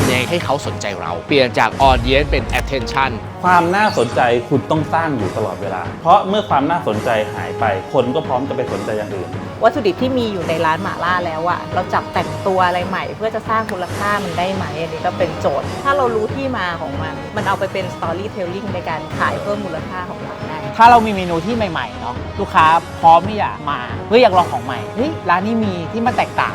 ำยังไงให้เขาสนใจเรา เปลี่ยนจาก audience เป็น attention ความน่าสนใจคุณต้องสร้างอยู่ตลอดเวลา เพราะเมื่อความน่าสนใจหายไป คนก็พร้อมจะไปสนใจอย่างอื่น วัตถุดิบที่มีอยู่ในร้านหม่าล่าแล้วอะเราจับแต่งตัวอะไรใหม่ เพื่อจะสร้างมูลค่ามันได้ไหมอันนี้ก็เป็นโจทย์ ถ้าเรารู้ที่มาของมัน มันเอาไปเป็น storytelling ในการขายเพิ่มมูลค่าของเราได้ ถ้าเรามีเมนูที่ใหม่ๆเนาะลูกค้าพร้อมที่อยากมาเฮ้ยอยากลองของใหม่เฮ้ยร้านนี้มีที่มันแตกต่าง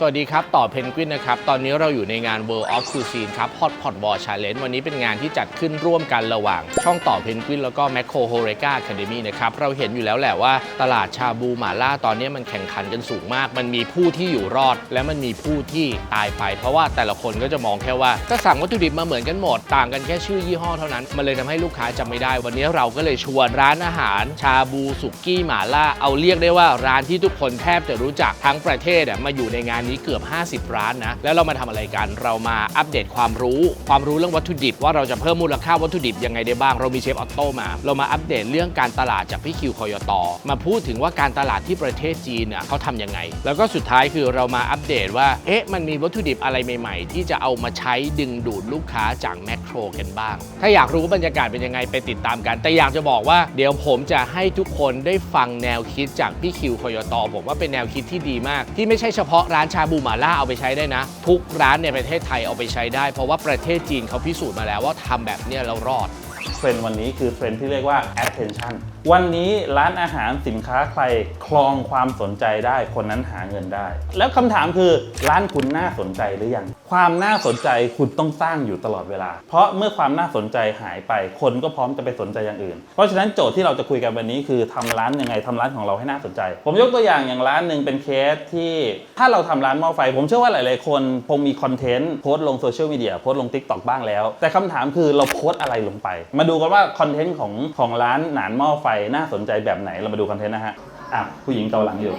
สวัสดีครับ ต่อเพนกวินนะครับ ตอนนี้เราอยู่ในงาน World of Cuisine ครับ Hot Pot Wall Challenge วันนี้เป็นงานที่จัดขึ้นร่วมกันระหว่าง ช่องต่อเพนกวินแล้วก็ m a c โคโฮเรกา Academy นะครับ เราเห็นอยู่แล้วแหละว่า ตลาดชาบูหม่าล่าตอนนี้มันแข่งขันกันสูงมาก มันมีผู้ที่อยู่รอด และมันมีผู้ที่ตายไป เพราะว่าแต่ละคนก็จะมองแค่ว่าก็สั่งวัตถุดิบมาเหมือนกันหมด ต่างกันแค่ชื่อยี่ห้อเท่านั้น มันเลยทำให้ลูกค้าจำไม่ได้ วันนี้เราก็เลยชวนร้านอาหาร ชาบูสุกี้หม่าล่า เอาเรียกได้ว่าร้านที่ทุกคนแทบจะรู้จักทั้งประเทศมาอยู่ในงานนี้เกือบ 50 ร้านนะ แล้วเรามาทำอะไรกัน เรามาอัปเดตความรู้ ความรู้เรื่องวัตถุดิบ ว่าเราจะเพิ่มมูลค่าวัตถุดิบยังไงได้บ้าง เรามีเชฟออโต้มา เรามาอัปเดตเรื่องการตลาดจากพี่คิวคอยตอมาพูดถึงว่าการตลาดที่ประเทศจีนเนี่ยเขาทำยังไง แล้วก็สุดท้ายคือเรามาอัปเดตว่า เอ๊ะ มันมีวัตถุดิบอะไรใหม่ ๆ ที่จะเอามาใช้ดึงดูดลูกค้าจากแมคโครกันบ้าง ถ้าอยากรู้บรรยากาศเป็นยังไงไปติดตามกัน แต่อยากจะบอกว่าเดี๋ยวผมจะให้ทุกคนได้ฟังแนวคิดจากพี่คิวคอยตอผมว่าเป็นแนวคิดที่ดีมาก ที่ไม่ใช่เฉพาะร้านชาบูหม่าล่าเอาไปใช้ได้นะ ทุกร้านในประเทศไทยเอาไปใช้ได้ เพราะว่าประเทศจีนเขาพิสูจน์มาแล้วว่าทำแบบเนี้ยแล้วรอดเทรนด์วันนี้คือเทรนด์ที่เรียกว่า attention วันนี้ร้านอาหารสินค้าใครคลองความสนใจได้คนนั้นหาเงินได้ แล้วคำถามคือร้านคุณน่าสนใจหรือยัง ความน่าสนใจคุณต้องสร้างอยู่ตลอดเวลา เพราะเมื่อความน่าสนใจหายไปคนก็พร้อมจะไปสนใจอย่างอื่น เพราะฉะนั้นโจทย์ที่เราจะคุยกันวันนี้คือทำร้านยังไงทำร้านของเราให้น่าสนใจ ผมยกตัวอย่างอย่างร้านหนึ่งเป็นเคสที่ถ้าเราทำร้านหม้อไฟ ผมเชื่อว่าหลาย ๆ คนคงมีคอนเทนต์โพสต์ลงโซเชียลมีเดียโพสต์ลง t ิ k t o k บ้างแล้ว แต่คำถามคือเราโพสต์อะไรลงไป มาดูกันว่าคอนเทนต์ของของร้านหนานหม้อไฟน่าสนใจแบบไหนเรามาดูคอนเทนต์นะฮะอะผู้หญิงเกาหลังอยู่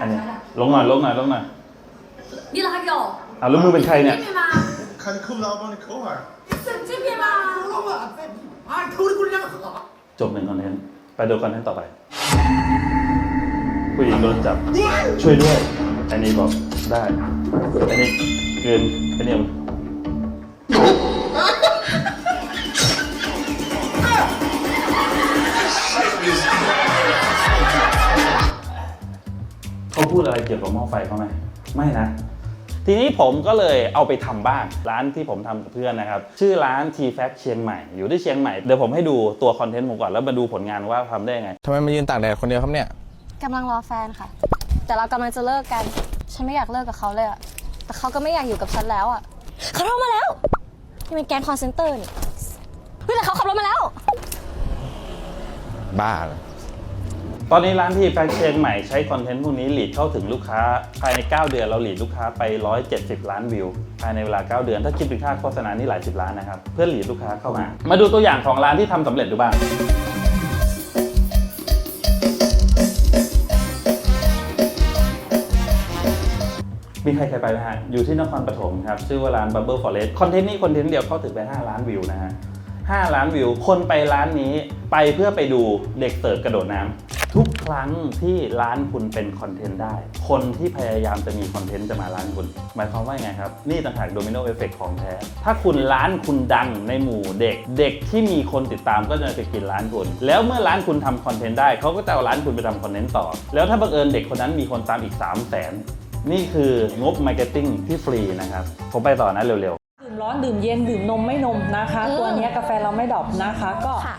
อันนี้ลงหน่อยลงหน่อยลงหน่อยนี่เหรอคะพี่อ๋อเอาแล้วมือเป็นใครเนี่ย จบหนึ่งคอนเทนต์ไปดูคอนเทนต์ต่อไป ผู้หญิงโดนจับ ช่วยด้วย อันนี้บอกได้ อันนี้เกินอันนี้ อะไรเกี่ยวกับหม้อไฟเขาไหมไม่นะ ทีนี้ผมก็เลยเอาไปทำบ้างร้านที่ผมทำกับเพื่อนนะครับ ชื่อร้าน T f a c เชียงใหม่อยู่ที่เชียงใหม่เดี๋ยวผมให้ดูตัวคอนเทนต์ผมก่อนแล้วมาดูผลงานว่าทำได้ยังไงทำไมมายืนตากแดดคนเดียวครับเนี่ยกำลังรอแฟนค่ะ แต่เรากำลังจะเลิกกัน ฉันไม่อยากเลิกกับเขาเลยอะแต่เขาก็ไม่อยากอยู่กับฉันแล้วอะเขาโทรมาแล้วนี่เป็นแกนคอนเซนเตอร์นี่เฮ้ยแต่เขาขับรถมาแล้ว บ้าเหรอ ตอนนี้ร้านที่แฟคเชียงใหม่ใช้คอนเทนต์พวกนี้หลีดเข้าถึงลูกค้า ภายใน 9 เดือนเราหลีดลูกค้าไป 170 ล้านวิว ภายในเวลา 9 เดือน ถ้าคิดเป็นค่าโฆษณานี่หลายสิบล้านนะครับ เพื่อหลีดลูกค้าเข้ามา มาดูตัวอย่างของร้านที่ทำสำเร็จดูบ้างมีใครเคยไปไหมฮะ อยู่ที่นครปฐมครับ ชื่อว่าร้าน Bubble Forest คอนเทนต์นี้คอนเทนต์เดียวเข้าถึงไป 5 ล้านวิวนะฮะ 5 ล้านวิว คนไปร้านนี้ไปเพื่อไปดูเด็กเสิร์ฟกระโดดน้ำ รั้งที่ร้านคุณเป็นคอนเทนต์ได้ คนที่พยายามจะมีคอนเทนต์จะมาร้านคุณ หมายความว่ายังไงครับ นี่ต่างหากโดมิโนเอฟเฟกของแท้ ถ้าคุณร้านคุณดังในหมู่เด็ก เด็กที่มีคนติดตามก็จะไปกินร้านคุณ แล้วเมื่อร้านคุณทำคอนเทนต์ได้เขาก็จะเอาร้านคุณไปทำคอนเทนต์ต่อ แล้วถ้าบังเอิญเด็กคนนั้นมีคนตามอีก 3 0 0 0 0นนี่คืองบมาร์เก็ตติ้งที่ฟรีนะครับผมไปต่อนะเร็วๆ ดื่มร้อนดื่มเย็นดื่มนมไม่นมนะคะอืมตัวเนี้ยกาแฟเราไม่ดรอปนะคะ ก็ค่ะ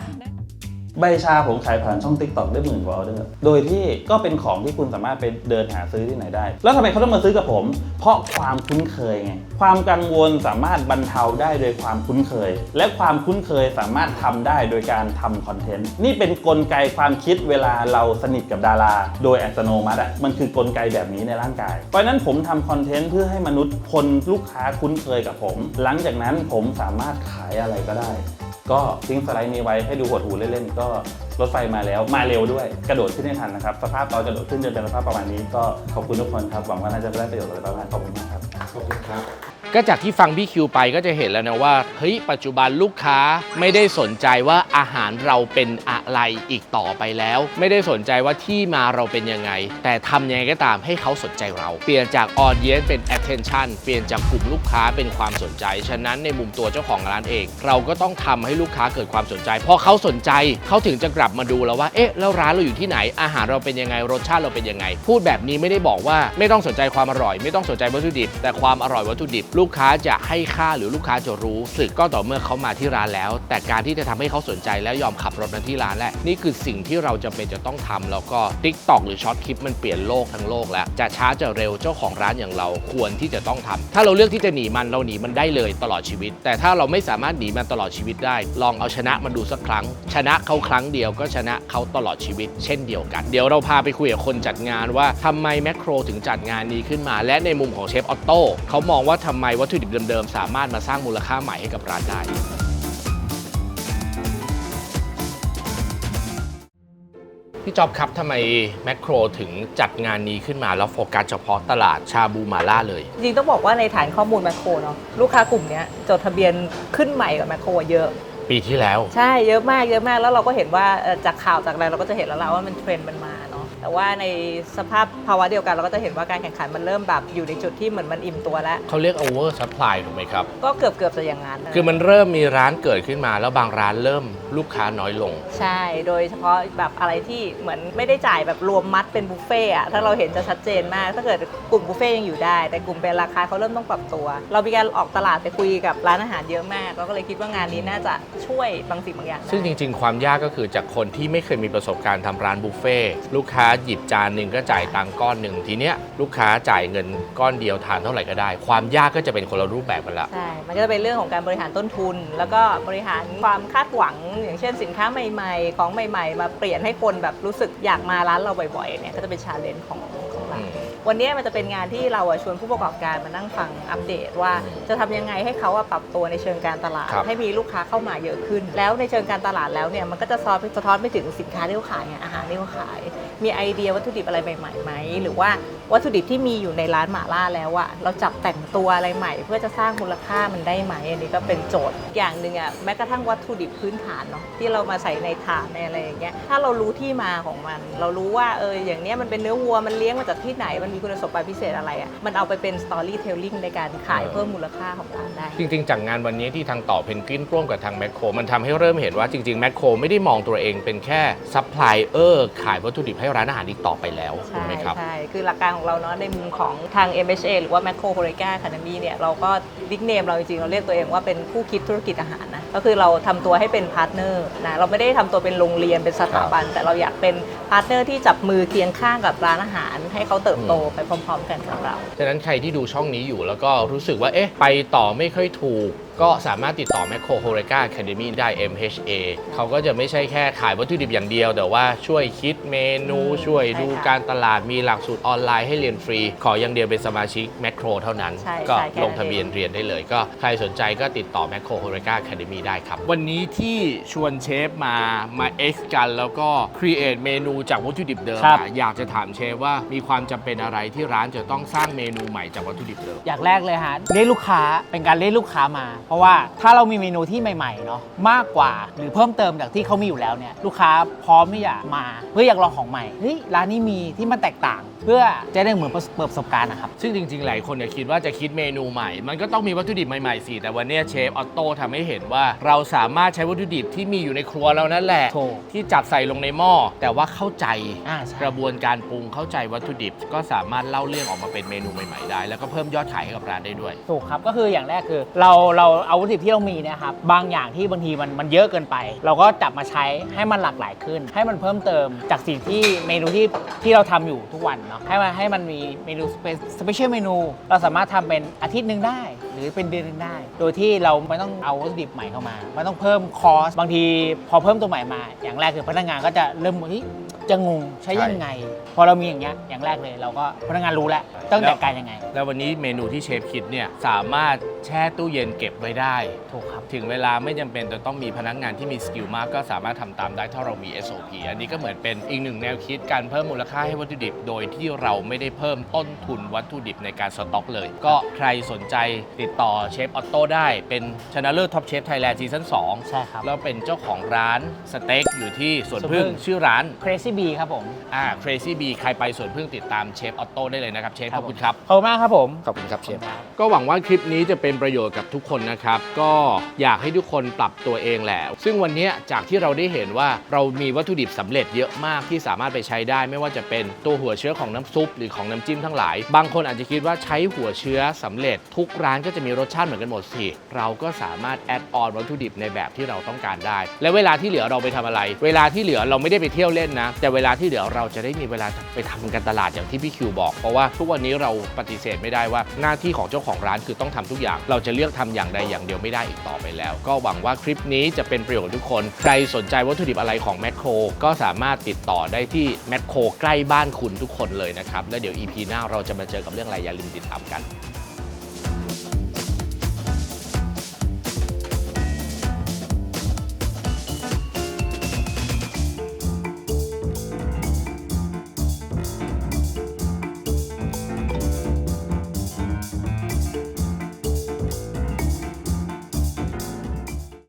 ใบชาผมขายผ่านช่อง TikTok ได้หมื่นกว่าออเดอร์โดยที่ก็เป็นของที่คุณสามารถไปเดินหาซื้อที่ไหนได้ แล้วทำไมเขาต้องมาซื้อกับผม เพราะความคุ้นเคยไง ความกังวลสามารถบรรเทาได้โดยความคุ้นเคย และความคุ้นเคยสามารถทำได้โดยการทำคอนเทนต์ นี่เป็นกลไกความคิดเวลาเราสนิทกับดารา โดยอัตโนมัติอะมันคือกลไกแบบนี้ในร่างกาย เพราะนั้นผมทำคอนเทนต์เพื่อให้มนุษย์คนลูกค้าคุ้นเคยกับผม หลังจากนั้นผมสามารถขายอะไรก็ได้ ก็ทิ้งสไลด์นี้ไว้ให้ดูหดหูเล่นๆก็รถไฟมาแล้วมาเร็วด้วยกระโดดขึ้นให้ทันนะครับสภาพตอนกระโดดขึ้นจะเป็นสภาพประมาณนี้ก็ขอบคุณทุกคนครับหวังว่าน่าจะได้ประโยชน์อะไรบ้างขอบคุณมากครับขอบคุณครับ ก็จากที่ฟังพี่คิวไปก็จะเห็นแล้วนะว่าเฮ้ยปัจจุบันลูกค้าไม่ได้สนใจว่าอาหารเราเป็นอะไรอีกต่อไปแล้ว ไม่ได้สนใจว่าที่มาเราเป็นยังไง แต่ทำยังไงก็ตามให้เขาสนใจเรา เปลี่ยนจาก audience เป็น attention เปลี่ยนจากกลุ่มลูกค้าเป็นความสนใจ ฉะนั้นในมุมตัวเจ้าของร้านเอง เราก็ต้องทำให้ลูกค้าเกิดความสนใจพอเขาสนใจเขาถึงจะกลับมาดูแล้วว่าเอ๊ะแล้วร้านเราอยู่ที่ไหน อาหารเราเป็นยังไงรสชาติเราเป็นยังไง พูดแบบนี้ไม่ได้บอกว่าไม่ต้องสนใจความอร่อย ไม่ต้องสนใจวัตถุดิบ แต่ความอร่อยวัตถุดิบลูกค้าจะให้ค่าหรือลูกค้าจะรู้สึกก็ต่อเมื่อเขามาที่ร้านแล้ว แต่การที่จะทำให้เขาสนใจแล้วยอมขับรถมาที่ร้านแหละ นี่คือสิ่งที่เราจำเป็นจะต้องทำแล้วก็ Tik t o k หรือช็อตคลิปมันเปลี่ยนโลกทั้งโลกแล้ว จะช้าจะเร็วเจ้าของร้านอย่างเราควรที่จะต้องทำถ้าเราเลือกที่จะหนีมันเราหนีมันได้เลยตลอดชีวิต แต่ถ้าเราไม่สามารถหนีมันตลอดชีวิตได้ ลองเอาชนะมันดูสักครั้ง ชนะเขาครั้งเดียวก็ชนะเขาตลอดชีวิต เช่นเดียวกัน เดี๋ยวเราพาไปคุยกับคนจัดงานว่าทำไมแมคโครถึงจัดงานนี้ขึ้นมา และในมุมของเชฟออตโต้เขามองว่าทำไมวัตถุดิบเดิมๆ สามารถมาสร้างมูลค่าใหม่ให้กับร้านได้ พี่จอบครับทำไมแมคโครถึงจัดงานนี้ขึ้นมาแล้วโฟกัสเฉพาะตลาดชาบูมาล่าเลย จริงๆต้องบอกว่าในฐานข้อมูลแมคโครเนาะลูกค้ากลุ่มเนี้ยจดทะเบียนขึ้นใหม่กับแมคโครเยอะ ปีที่แล้ว ใช่เยอะมากเยอะมากแล้วเราก็เห็นว่าเอ่อจากข่าวจากอะไรเราก็จะเห็นแล้วล่ะว่ามันเทรนด์มันมาเนาะ แต่ว่าในสภาพภาวะเดียวกันเราก็จะเห็นว่าการแข่งขันมันเริ่มแบบอยู่ในจุดที่เหมือนมันอิ่มตัวแล้ว เขาเรียก over supply ถูกไหมครับ ก็เกือบเกือบจะอย่างนั้นนะคือมันเริ่มมีร้านเกิดขึ้นมา แล้วบางร้านเริ่มลูกค้าน้อยลง ใช่ โดยเฉพาะแบบอะไรที่เหมือนไม่ได้จ่ายแบบรวมมัดเป็นบุฟเฟ่อะถ้าเราเห็นจะชัดเจนมาก ถ้าเกิดกลุ่มบุฟเฟ่ยังอยู่ได้ แต่กลุ่มเป็นราคาเขาเริ่มต้องปรับตัว เรามีการออกตลาดไปคุยกับร้านอาหารเยอะมาก เราก็เลยคิดว่างานนี้น่าจะช่วยบางสิ่งบางอย่างได้ซึ่งจริง ๆ ความยากก็คือจากคนที่ไม่เคยมีประสบการณ์ทำร้านบุฟเฟ่ต์ลูกค้าหยิบจานหนึ่งก็จ่ายตังค์ก้อนหนึ่งทีเนี้ยลูกค้าจ่ายเงินก้อนเดียวทานเท่าไหร่ก็ได้ ความยากก็จะเป็นคนละรูปแบบกันละ ใช่ มันก็จะเป็นเรื่องของการบริหารต้นทุน แล้วก็บริหารความคาดหวัง อย่างเช่นสินค้าใหม่ ๆ ของใหม่ ๆ มาเปลี่ยนให้คนแบบรู้สึกอยากมาร้านเราบ่อยๆเนี่ยก็จะเป็นชาเลนจ์ของของเราอืมวันนี้มันจะเป็นงานที่เราอะชวนผู้ประกอบการมานั่งฟังอัปเดตว่าอืมจะทำยังไงให้เขาอะปรับตัวในเชิงการตลาดครับให้มีลูกค้าเข้ามาเยอะขึ้น แล้วในเชิงการตลาดแล้วเนี่ยมันก็จะสะท้อนสะท้อนไปถึงสินค้าที่เขาขายไงอาหารที่เขาขาย มีไอเดียวัตถุดิบอะไรใหม่ๆไหมหรือว่า วัตถุดิบที่มีอยู่ในร้านหม่าล่าแล้วอะเราจับแต่งตัวอะไรใหม่ เพื่อจะสร้างมูลค่ามันได้ไหมอันนี้ก็เป็นโจทย์อย่างหนึ่งอะแม้กระทั่งวัตถุดิบพื้นฐานเนาะที่เรามาใส่ในถาดในอะไรอย่างเงี้ยถ้าเรารู้ที่มาของมัน เรารู้ว่าเอออย่างเนี้ยมันเป็นเนื้อวัวมันเลี้ยงมาจากที่ไหนมันมีคุณสมบัติพิเศษอะไรอะมันเอาไปเป็นสตอรี่เทลลิ่งในการขายเพิ่มมูลค่าของร้านได้ จริงๆ จากงานวันนี้ที่ทางต่อเพนกวินร่วมกับทางแมคโครมันทำให้เริ่มเห็นว่าจริงๆแมคโครไม่ได้มองตัวเองเป็นแค่ซัพพลายเออร์ขายวัตถุดิบให้ร้านอาหารอีกต่อไปแล้วถูใช่กไหมครับใช่คือหลักการของเราเนาะในมุมของทาง MHA หรือว่า Macro h o r e g a Academy เนี่ยเราก็ดิกเนมเราจริงๆ เราเรียกตัวเองว่าเป็นผู้คิดธุรกิจอาหารนะ ก็คือเราทำตัวให้เป็นพาร์ทเนอร์นะเราไม่ได้ทำตัวเป็นโรงเรียนเป็นสถาบัน แต่เราอยากเป็นพาร์ทเนอร์ที่จับมือเคียงข้างกับร้านอาหาร ให้เขาเติบโตไปพร้อม ๆ กันกับเราฉะนั้นใครที่ดูช่องนี้อยู่แล้วก็รู้สึกว่าเอ๊ะไปต่อไม่ค่อยถูกก็สามารถติดต่อ Macro h o r e g a Academy ได้ MHA เขาก็จะไม่ใช่แค่ขายวัตถุดิบอย่างเดียว แต่ว่าช่วยคิดเมนูช่วยดูใช่ค่ะการตลาดมีหลักสูตรออนไลน์ให้เรียนฟรี ขออย่างเดียวเป็นสมาชิก Macro เท่านั้นใช่ก็ใช่แค่นั้นลงทะเบียนเรียนได้เลย ก็ใครสนใจก็ติดต่อ Macro h o r e g a Academy ได้ครับ วันนี้ที่ชวนเชฟมามา X กัน แล้วก็ create เมนูจากวัตถุดิบเดิมครับ อะอยากจะถามเชฟว่ามีความจำเป็นอะไรที่ร้านจะต้องสร้างเมนูใหม่จากวัตถุดิบเดิม อย่างแรกเลยฮะเรียกลูกค้าเป็นการเรียกลูกค้ามา เพราะว่าถ้าเรามีเมนูที่ใหม่ๆเนาะมากกว่าหรือเพิ่มเติมจากที่เขามีอยู่แล้วเนี่ยลูกค้าพร้อมที่จะมาเพื่ออยากลองของใหม่เฮ้ยร้านนี้มีที่มันแตกต่าง เพื่อจะได้เหมือนเปิดประสบการณ์นะครับ ซึ่งจริงๆ หลายคนเนี่ยคิดว่าจะคิดเมนูใหม่ มันก็ต้องมีวัตถุดิบใหม่ๆสิ แต่วันเนี้ยเชฟออตโต้ทำให้เห็นว่าเราสามารถใช้วัตถุดิบที่มีอยู่ในครัวเรานั่นแหละ ถูกที่จับใส่ลงในหม้อ แต่ว่าเข้าใจอ่าใช่ กระบวนการปรุงเข้าใจวัตถุดิบ ก็สามารถเล่าเรื่องออกมาเป็นเมนูใหม่ๆได้ แล้วก็เพิ่มยอดขายให้กับร้านได้ด้วย ถูกครับก็คืออย่างแรกคือเราเราเอาวัตถุดิบที่เรามีเนะครับบางอย่างที่บางทีมันมันเยอะเกินไป เราก็จับมาใช้ให้มันหลากหลายขึ้น ให้มันเพิ่มเติมจากสิ่งที่เมนูที่ที่เราทำอยู่ทุกวันเนาะให้มันให้มันมีเมนูสเปเชียลเมนู เราสามารถทำเป็นอาทิตย์หนึ่งได้ หรือเป็นเดือนหนึ่งได้ โดยที่เราไม่ต้องเอาวัตถุดิบใหม่เข้ามาไม่ต้องเพิ่มคอสบางทีพอเพิ่มตัวใหม่มา อย่างแรกคือพนักงานก็จะเริ่มเฮ้ยจะงงใช้ยังไง พอเรามีอย่างเงี้ยอย่างแรกเลย เราก็พนักงานรู้แล้วต้องจัดการยังไง แล้ววันนี้เมนูที่เชฟคิดเนี่ยสามารถแช่ตู้เย็นเก็บไว้ได้ถูกครับถึงเวลาไม่จำเป็นจะต้องมีพนักงานที่มีสกิลมากก็สามารถทำตามได้ถ้าเรามี SOP อันนี้ก็เหมือนเป็นอีกหนึ่งแนวคิดการเพิ่มมูลค่าให้วัตถุดิบ โดยที่เราไม่ได้เพิ่มต้นทุนวัตถุดิบในการสต็อกเลย ก็ใครสนใจติดต่อเชฟออตโต้ได้เป็นชนะเลิศท็อปเชฟไทยแลนด์ซีซั่น2ใช่ครับแล้วเป็นเจ้าของร้านสเต็กอยู่ที่สวนสวนพึ่พึ่งง ชื่อร้าน Crazy Bee ครับผม อ่า Crazy Bee ใครไปสวนพึ่งติดตามเชฟออตโต้ได้เลยนะครับ เชฟขอบคุณครับ ขอบคุณมากครับผม ขอบคุณครับเชฟ ก็หวังว่าคลิปนี้จะเป็นประโยชน์กับทุกคนนะครับ ก็อยากให้ทุกคนปรับตัวเองแหละ ซึ่งวันนี้จากที่เราได้เห็นว่าเรามีวัตถุดิบสำเร็จเยอะมากที่สามารถไปใช้ได้ ไม่ว่าจะเป็นตัวหัวเชื้อของน้ำซุปหรือของน้ำจิ้มทั้งหลาย บางคนอาจจะคิดว่าใช้หัวเชื้อสำเร็จ ทุกร้านก็จะมีรสชาติเหมือนกันหมดสิเราก็สามารถแอดออนวัตถุดิบในแบบที่เราต้องการได้ และเวลาที่เหลือเราไปทำอะไร เวลาที่เหลือเราไม่ได้ไปเที่ยวเล่นนะ แต่เวลาที่เหลือเราจะได้มีเวลาไปทำการตลาดอย่างที่พี่คิวบอก เพราะว่าทุกวันนี้เราปฏิเสธไม่ได้ว่าหน้าที่ของเจ้าของร้านคือต้องทำทุกอย่างเราจะเลือกทำอย่างใดอย่างเดียวไม่ได้อีกต่อไปแล้ว ก็หวังว่าคลิปนี้จะเป็นประโยชน์ทุกคน ใครสนใจวัตถุดิบอะไรของแมคโครก็สามารถติดต่อได้ที่แมคโครใกล้บ้านคุณทุกคนเลยนะครับ แล้วเดี๋ยว EP หน้าเราจะมาเจอกับเรื่องอะไรอย่าลืมติดตามกัน